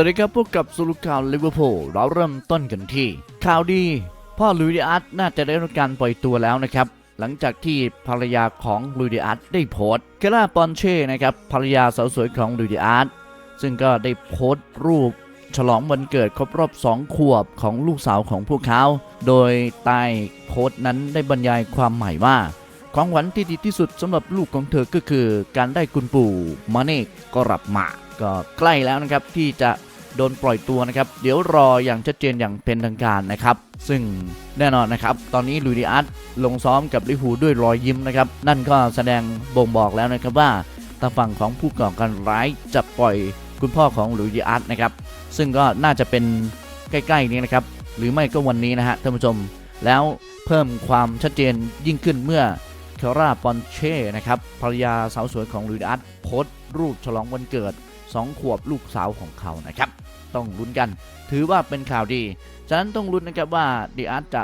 วัสดีครับพบกับสรุปข่าวลิเวอร์พูลเราเริ่มต้นกันที่ ข่าวดี พ่อลุยดิอาร์ตน่าจะได้รับการปล่อยตัวแล้วนะครับ หลังจากที่ภรรยาของลุยดิอาร์ตได้โพสต์เคล่าปอนเช่นะครับภรรยาสาวสวยของลุยดิอาร์ตซึ่งก็ได้โพสต์รูป ฉลองวันเกิดครบรอบ2ขวบของลูกสาวของพวกเขา โดยใต้โพสต์นั้นได้บรรยายความหมายว่าของขวัญที่ดีที่สุดสำหรับลูกของเธอก็คือ การได้คุณปู่มาเนกกรับมาก็ใกล้แล้วนะครับที่จะ โดนปล่อยตัวนะครับ เดี๋ยวรออย่างชัดเจนอย่างเป็นทางการนะครับ ซึ่งแน่นอนนะครับ ตอนนี้ลุยดิอาร์ตลงซ้อมกับลิเวอร์พูด้วยรอยยิ้มนะครับ นั่นก็แสดงบ่งบอกแล้วนะครับว่าทางฝั่งของผู้ก่อการร้ายจะปล่อยคุณพ่อของลุยดิอาร์ตนะครับ ซึ่งก็น่าจะเป็นใกล้ๆนี้นะครับ หรือไม่ก็วันนี้นะฮะท่านผู้ชม แล้วเพิ่มความชัดเจนยิ่งขึ้นเมื่อเคลราปอนเช่นะครับภรรยาสาวสวยของลุยอาร์ตโพสต์รูปฉลองวันเกิด 2 ขวบลูกสาวของเขานะครับ ต้องลุ้นกัน ถือว่าเป็นข่าวดี ฉะนั้นต้องลุ้นนะครับว่าดีอาร์ตจะ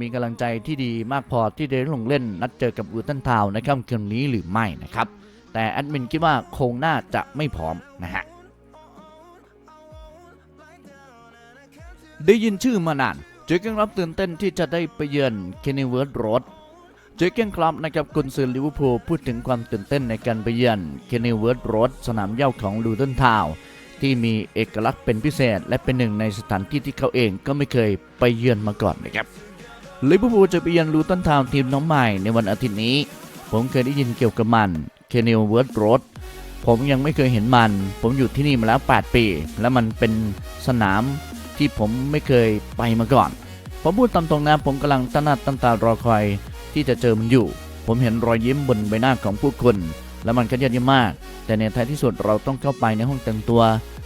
มีกำลังใจที่ดีมากพอที่จะลงเล่นนัดเจอกับอูตันทาวน์ในค่ำคืนนี้หรือไม่นะครับ แต่แอดมินคิดว่าคงน่าจะไม่พร้อมนะฮะได้ยินชื่อมานานจอเกนครับตื่นเต้นที่จะได้ไปเยือนเคนนีเวิร์ดโรด จเกนครับนะครับกุนซือลิเวอร์พูลพูดถึงความตื่นเต้นในการไปเยือนเคนนีเวิร์ดโรดสนามเหย้าของลูตันทาวที่มีเอกลักษณ์เป็นพิเศษ และเป็นหนึ่งในสถานที่ที่เขาเองก็ไม่เคยไปเยือนมาก่อนนะครับลิเวอร์พูลจะไปเยือนลูตันทาวทีมน้องใหม่ในวันอาทิตย์นี้ ผมเคยได้ยินเกี่ยวกับมันเคนนีเวิร์ดโรดผมยังไม่เคยเห็นมัน ผมอยู่ที่นี่มาแล้ว 8 ปี และมันเป็นสนามที่ผมไม่เคยไปมาก่อนผมพูดตามตรงนะผมกำลังตั้งหน้าตั้งตารอคอย ที่จะเจอมันอยู่ ผมเห็นรอยยิ้มบนใบหน้าของผู้คน และมันก็ยอดเยี่ยมมาก แต่ในท้ายที่สุดเราต้องเข้าไปในห้องแต่งตัว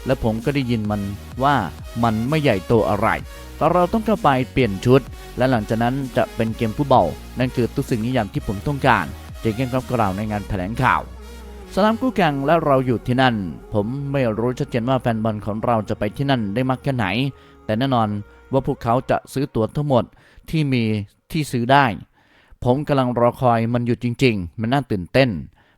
และผมก็ได้ยินมันว่ามันไม่ใหญ่โตอะไรแต่เราต้องเข้าไปเปลี่ยนชุด และหลังจากนั้นจะเป็นเกมผู้เบา นั่นคือทุกสิ่งนิยามที่ผมต้องการเจเกนครับกล่าวในงานแถลงข่าวสนามคู่แข่งและเราอยู่ที่นั่น ผมไม่รู้ชัดเจนว่าแฟนบอลของเราจะไปที่นั่นได้มากแค่ไหน แต่แน่นอนว่าพวกเขาจะซื้อตั๋วทั้งหมดที่มีที่ซื้อได้ ผมกำลังรอคอยมันอยู่จริง ๆ มันน่าตื่นเต้น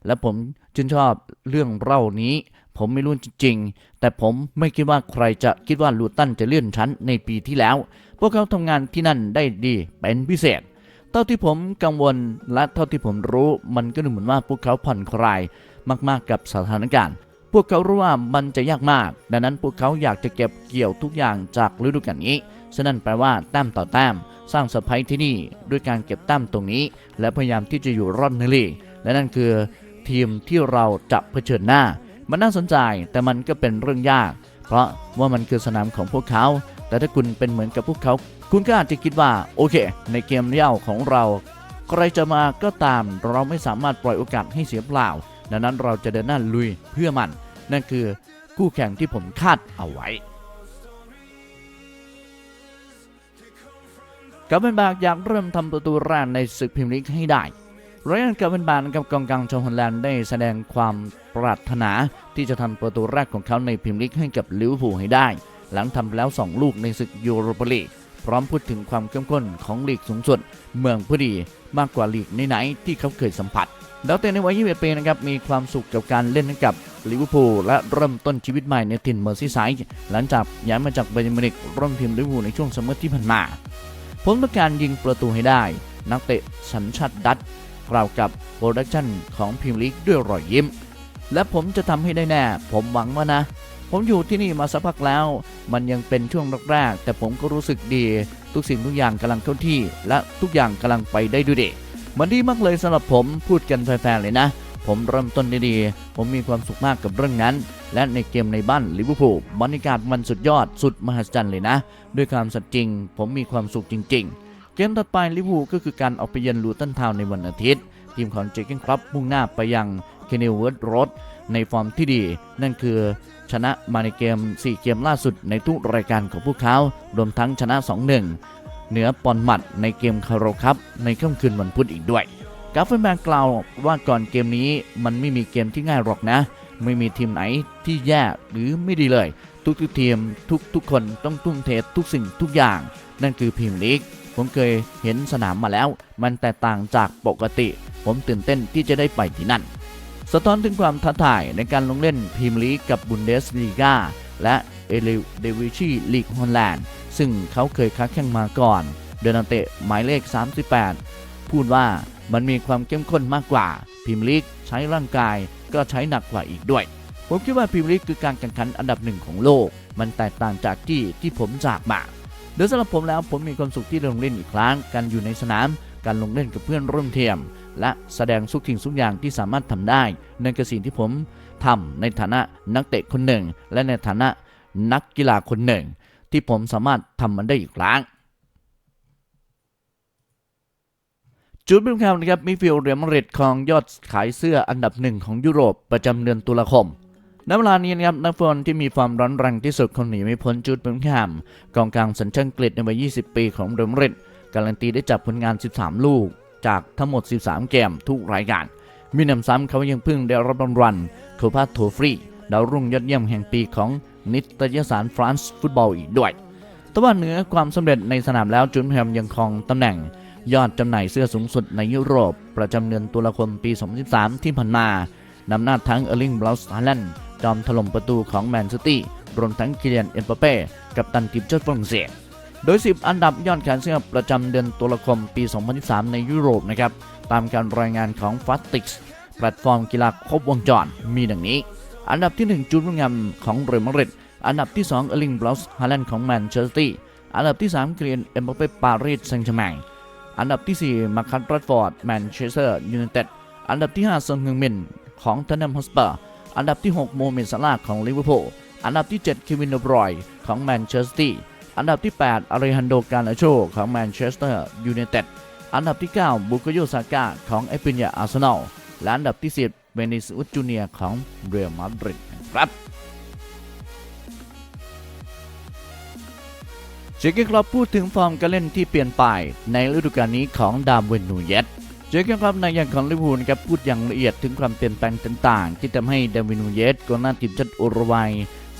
และผมชื่นชอบเรื่องเล่านี้ ผมไม่รู้จริง ๆ แต่ผมไม่คิดว่าใครจะคิดว่าลูตันจะเลื่อนชั้นในปีที่แล้ว พวกเขาทำงานที่นั่นได้ดีเป็นพิเศษ เท่าที่ผมกังวลและเท่าที่ผมรู้มันก็ดูเหมือนว่าพวกเขาผ่อนคลายมากๆกับสถานการณ์ พวกเขารู้ว่ามันจะยากมาก ดังนั้นพวกเขาอยากจะเก็บเกี่ยวทุกอย่างจากฤดูกาลนี้ ฉะนั้นแปลว่าแต้มต่อแต้ม สร้างเซอร์ไพรส์ที่นี่ด้วยการเก็บแต้มตรงนี้ และพยายามที่จะอยู่รอดในลีกและนั่นคือทีมที่เราจะเผชิญหน้า มันน่าสนใจแต่มันก็เป็นเรื่องยาก เพราะว่ามันคือสนามของพวกเขา แต่ถ้าคุณเป็นเหมือนกับพวกเขา คุณก็อาจจะคิดว่าโอเค ในเกมเย่าของเรา ใครจะมาก็ตามเราไม่สามารถปล่อยโอกาสให้เสียเปล่า ดังนั้นเราจะเดินหน้าลุยเพื่อมัน นั่นคือคู่แข่งที่ผมคาดเอาไว้ กับเป็นบากอยากเริ่มทำประตูแรกในศึกพรีเมียร์ลีกให้ได้ไรอันกับเป็นบากกับกองกลางชาวฮอลแลนด์ได้แสดงความปรารถนาที่จะทำประตูแรกของเขาในพรีเมียร์ลีกให้กับลิเวอร์พูลให้ได้ หลังทำแล้ว 2 ลูกในศึกยูโรปาลีกพร้อมพูดถึงความเข้มข้นของลีกสูงสุด เมืองผู้ดีมากกว่าลีกไหนๆที่เขาเคยสัมผัสดาวเตนในวัย21ปีนะครับมีความสุขกับการเล่นกับลิเวอร์พูลและเริ่มต้นชีวิตใหม่ในถิ่นเมอร์ซีไซด์หลังจากย้ายมาจากไบเยร์นมินิกร่วมทีมลิเวอร์พูลในช่วงซัมเมอร์ที่ผ่านมา ผมต้องการยิงประตูให้ได้ นักเตะสัญชาติดัตกล่าวกับโปรดักชั่นของพรีเมียร์ลีกด้วยรอยยิ้ม และผมจะทำให้ได้แน่ ผมหวังว่านะ ผมอยู่ที่นี่มาสักพักแล้ว มันยังเป็นช่วงแรกๆแต่ผมก็รู้สึกดี ทุกสิ่งทุกอย่างกำลังเข้าที่ และทุกอย่างกำลังไปได้ด้วยดีมันดีมากเลยสำหรับผมพูดกันแฟร์ๆเลยนะ ผมเริ่มต้นด้ดีผมมีความสุขมากกับเรื่องนั้น และในเกมในบ้านลิเวอร์พูลบรรยากาศมันสุดยอดสุดมหัศจรรย์เลยนะ ด้วยความสัตย์จริง ผมมีความสุขจริง ๆ เกมถัดไปลิเวอร์พูลก็คือการออกไปเยือนลูตันทาวในวันอาทิตย์ ทีมของเจเกนครับมุ่งหน้าไปยังเคนเนลเวิร์ดโรดในฟอร์มที่ดี นั่นคือชนะมาในเกม 4 เกมล่าสุดในทุกรายการของพวกเขา รวมทั้งชนะ 2-1 เหนือปอนมัดในเกมคาร์โรคัพในค่ำคืนวันพุธอีกด้วยกาฟเฟนแบงกล่าวว่าก่อนเกมนี้มันไม่มีเกมที่ง่ายหรอกนะ ไม่มีทีมไหนที่แย่หรือไม่ดีเลย ทุกๆทีมทุกๆคนต้องทุ่มเททุกสิ่งทุกอย่าง นั่นคือพรีเมียร์ลีกผมเคยเห็นสนามมาแล้ว มันแตกต่างจากปกติ ผมตื่นเต้นที่จะได้ไปที่นั่น สะท้อนถึงความท้าทายในการลงเล่นพรีเมียร์ลีกกับบุนเดสลีกาและเอเลเดวิชีลีกฮอลแลนด์ซึ่งเขาเคยค้าแข่งมาก่อนโดนักเตะหมายเลข 38 พูดว่ามันมีความเข้มข้นมากกว่าพรีเมียร์ลีกใช้ร่างกาย ก็ใช้หนักกว่าอีกด้วย ผมคิดว่าพรีเมียร์ลีกคือการแข่งขันอันดับหนึ่งของโลก มันแตกต่างจากที่ที่ผมจากมาโดยสำหรับผมแล้วผมมีความสุขที่ได้ลงเล่นอีกครั้ง การอยู่ในสนาม การลงเล่นกับเพื่อนร่วมทีมและแสดงทุกสิ่งทุกอย่างที่สามารถทำได้นั่นคือสิ่งที่ผมทำในฐานะนักเตะคนหนึ่ง และในฐานะนักกีฬาคนหนึ่ง ที่ผมสามารถทำมันได้อีกครั้ง จุดเป็นคำนะครับมิฟิลเรียมาดริดของยอดขายเสื้ออันดับหนึ่งของยุโรปประจำเดือนตุลาคมณเวลานี้นะครับนักฟุตบอลที่มีความร้อนแรงที่สุดคงหนีไม่พ้นจุดเป็นคำกองกลางสัญชาติอังกฤษในวัย 20 ปีของเรอัลมาริดการันตีได้จับผลงาน 13 ลูก จากทั้งหมด 13 เกมทุกรายการมีนำซ้ำเขายังเพิ่งได้รับรางวัลโคปาโทฟรีดาวรุ่งยอดเยี่ยมแห่งปีของนิตยสารฟรานซ์ฟุตบอลอีกด้วยแต่ว่าเหนือความสำเร็จในสนามแล้วจุนแฮมยังครองตำแหน่ง ยอดจำหน่ายเสื้อสูงสุดในยุโรป ประจำเดือนตุลาคมปี 2013 ที่ผ่านมานำหน้าทั้งเออร์ลิงบราส์ฮาแลนด์จอมถล่มประตูของแมนซิตี้รวมทั้งคิเลียนเอ็มปเป้กับตันทีมชาติฝรั่งเศสโดย 10 อันดับยอดขายเสื้อประจำเดือนตุลาคมปี 2013 ในยุโรปนะครับตามการรายงานของ f a t i x แพลตฟอร์มกีฬาครบวงจรมีดังนี้ อันดับที่ 1 จูนบุญงามของเรอัลมาดริดอันดับที่ 2 เออร์ลิงบราส์ฮาแลนด์ของแมนเชสเตอร์ซิตี้อันดับที่ 3 เกลียนเอ็มบัปเป้ปารีสแซงต์แชร์แมง อันดับที่ 4 มาคัตรัดฟอร์ดแมนเชสเตอร์ยูไนเต็ดอันดับที่ 5 ซงฮึงมินของเทนเนมฮอสเปอร์อันดับที่ 6 โมเมนซาลาห์ของลิเวอร์พูลอันดับที่ 7 เควินเดบรอยของแมนเชสเตอร์อันดับที่ 8 อาริฮันโดกานาโชของแมนเชสเตอร์ยูไนเต็ดอันดับที่ 9 บุกโยซาก้าของเอปิญญาอาร์เซนอลและอันดับที่ 10 เวนิสอุจูเนียของเรอัลมาดริดครับ เจเกนคลับพูดถึงฟอร์มการเล่นที่เปลี่ยนไปในฤดูกาลนี้ของดามเวนนูเยตเจเกนคลับในอย่างของลิเวอร์พูลครับพูดอย่างละเอียดถึงความเปลี่ยนแปลงต่างๆ ที่ทำให้ดามเวนนูเยตกองหน้าทีมชาติอุรุกวัย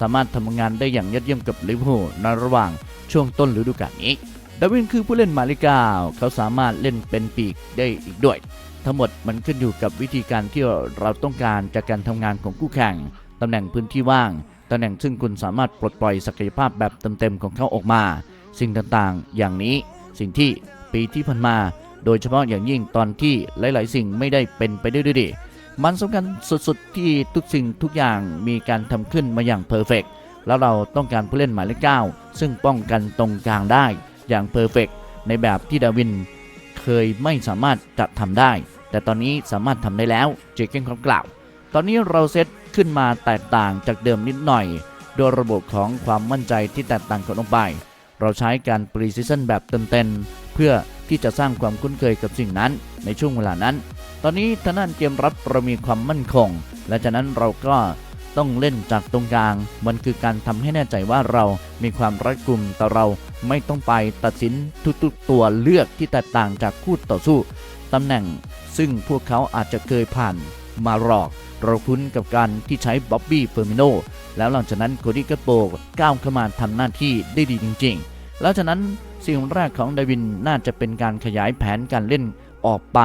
สามารถทำงานได้อย่างยอดเยี่ยมกับลิเวอร์พูลในระหว่างช่วงต้นฤดูกาลนี้ดาวินคือผู้เล่นหมายเลขเก้าเขาสามารถเล่นเป็นปีกได้อีกด้วย ทั้งหมดมันขึ้นอยู่กับวิธีการที่เราต้องการจากการทำงานของคู่แข่งตำแหน่งพื้นที่ว่างตำแหน่งซึ่งคุณสามารถปลดปล่อยศักยภาพแบบเต็มๆของเขาออกมา สิ่งต่างๆ อย่างนี้สิ่งที่ปีที่ผ่านมา โดยเฉพาะอย่างยิ่งตอนที่หลาย ๆ สิ่งไม่ได้เป็นไปได้ด้วยดี มันสำคัญสุด ๆ ที่ทุกสิ่งทุกอย่างมีการทำขึ้นมาอย่างเพอร์เฟกแล้วเราต้องการผู้เล่นหมายเลขเก้าซึ่งป้องกันตรงกลางได้อย่างเพอร์เฟกในแบบที่ดาวินเคยไม่สามารถจะทำได้ แต่ตอนนี้สามารถทำได้แล้วเจเกนเขากล่าว ตอนนี้เราเซตขึ้นมาแตกต่างจากเดิมนิดหน่อย โดยระบบของความมั่นใจที่แตกต่างกันลงไป เราใช้การปรีซิชันแบบเต็มๆเพื่อที่จะสร้างความคุ้นเคยกับสิ่งนั้นในช่วงเวลานั้น ตอนนี้ทางด้านเกมรับเรามีความมั่นคง และจากนั้นเราก็ต้องเล่นจากตรงกลาง มันคือการทำให้แน่ใจว่าเรามีความรัดกุมแต่เราไม่ต้องไปตัดสินทุกๆตัวเลือกที่แตกต่างจากคู่ต่อสู้ตำแหน่ง ซึ่งพวกเขาอาจจะเคยผ่านมาหรอก เราคุ้นกับการที่ใช้บ๊อบบี้เฟอร์มิโนแล้วหลังจากนั้นโคดี้กัปโปก้าวเข้ามาทำหน้าที่ได้ดีจริง ๆ แล้วจากนั้นสิ่งแรกของดาวินน่าจะเป็นการขยายแผนการเล่นออกไป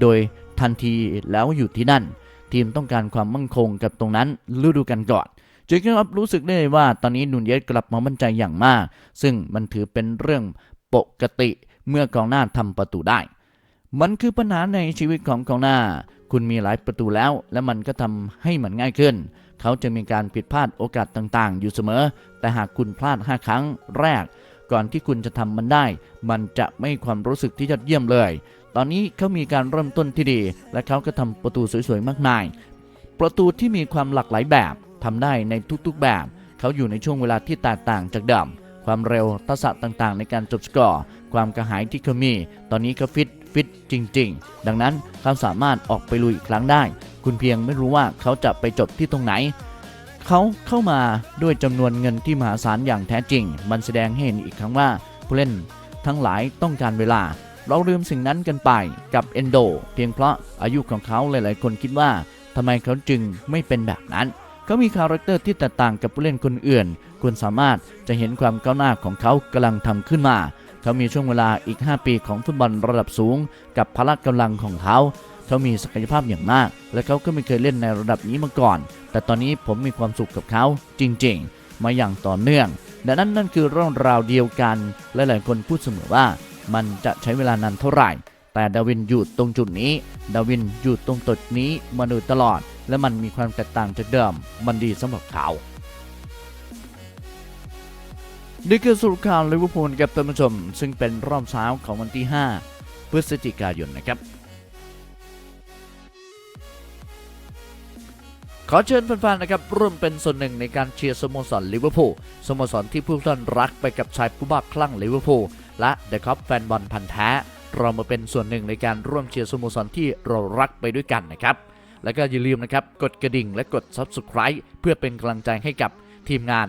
โดยทันทีแล้วอยู่ที่นั่น ทีมต้องการความมั่นคงกับตรงนั้นฤดูกาลก่อนเจคครับรู้สึกได้ว่าตอนนี้นูนเยสกลับมามั่นใจอย่างมาก ซึ่งมันถือเป็นเรื่องปกติเมื่อกองหน้าทำประตูได้ มันคือปัญหาในชีวิตของกองหน้า คุณมีหลายประตูแล้ว และมันก็ทำให้มันง่ายขึ้น เขาจะมีการผิดพลาดโอกาสต่างๆ อยู่เสมอ แต่หากคุณพลาด 5 ครั้งแรก ก่อนที่คุณจะทำมันได้ มันจะไม่ความรู้สึกที่ยอดเยี่ยมเลย ตอนนี้เขามีการเริ่มต้นที่ดี และเขาก็ทำประตูสวยๆมากมาย ประตูที่มีความหลากหลายแบบทำได้ในทุกๆแบบ เขาอยู่ในช่วงเวลาที่แตกต่างจากเดิมความเร็วทักษะต่างๆ ในการจบสกอร์ ความกระหายที่เขามี ตอนนี้เขาฟิต ฟิตจริง ๆ ดังนั้นเขาสามารถออกไปลุยอีกครั้งได้ คุณเพียงไม่รู้ว่าเขาจะไปจบที่ตรงไหน เขาเข้ามาด้วยจำนวนเงินที่มหาศาลอย่างแท้จริง มันแสดงให้เห็นอีกครั้งว่าผู้เล่นทั้งหลายต้องการเวลา เราลืมสิ่งนั้นกันไปกับเอนโดเพียงเพราะอายุของเขาหลายๆ คนคิดว่าทำไมเขาจึงไม่เป็นแบบนั้นเขามีคาแรคเตอร์ที่แตกต่างกับผู้เล่นคนอื่น คุณสามารถจะเห็นความก้าวหน้าของเขากำลังทำขึ้นมา เขามีช่วงเวลาอีก 5 ปีของฟุตบอลระดับสูง กับพละกำลังของเขาเขามีศักยภาพอย่างมาก และเขาก็ไม่เคยเล่นในระดับนี้มาก่อน แต่ตอนนี้ผมมีความสุขกับเขาจริงๆ มาอย่างต่อเนื่องและนั่นนั่นคือเรื่องราวเดียวกันและหลายคนพูดเสมอว่า มันจะใช้เวลานานเท่าไหร่ แต่ดาวินอยู่ตรงจุดนี้ ดาวินอยู่ตรงจุดนี้มาโดยตลอด และมันมีความแตกต่างจากเดิม มันดีสำหรับเขา นี่คือสรุปข่าวลิเวอร์พูลกับท่านผู้ชม ซึ่งเป็นรอบเช้าของวันที่ 5 พฤศจิกายนนะครับ ขอเชิญแฟนๆนะครับร่วมเป็นส่วนหนึ่งในการเชียร์สโมสรลิเวอร์พูลสโมสรที่ผู้ท่านรักไปกับชายผู้บ้าคลั่งลิเวอร์พูลและเดอะคอปแฟนบอลพันธ์แท้เรามาเป็นส่วนหนึ่งในการร่วมเชียร์สโมสรที่เรารักไปด้วยกันนะครับ แล้วก็อย่าลืมนะครับ กดกระดิ่งและกด Subscribe เพื่อเป็นกำลังใจให้กับทีมงาน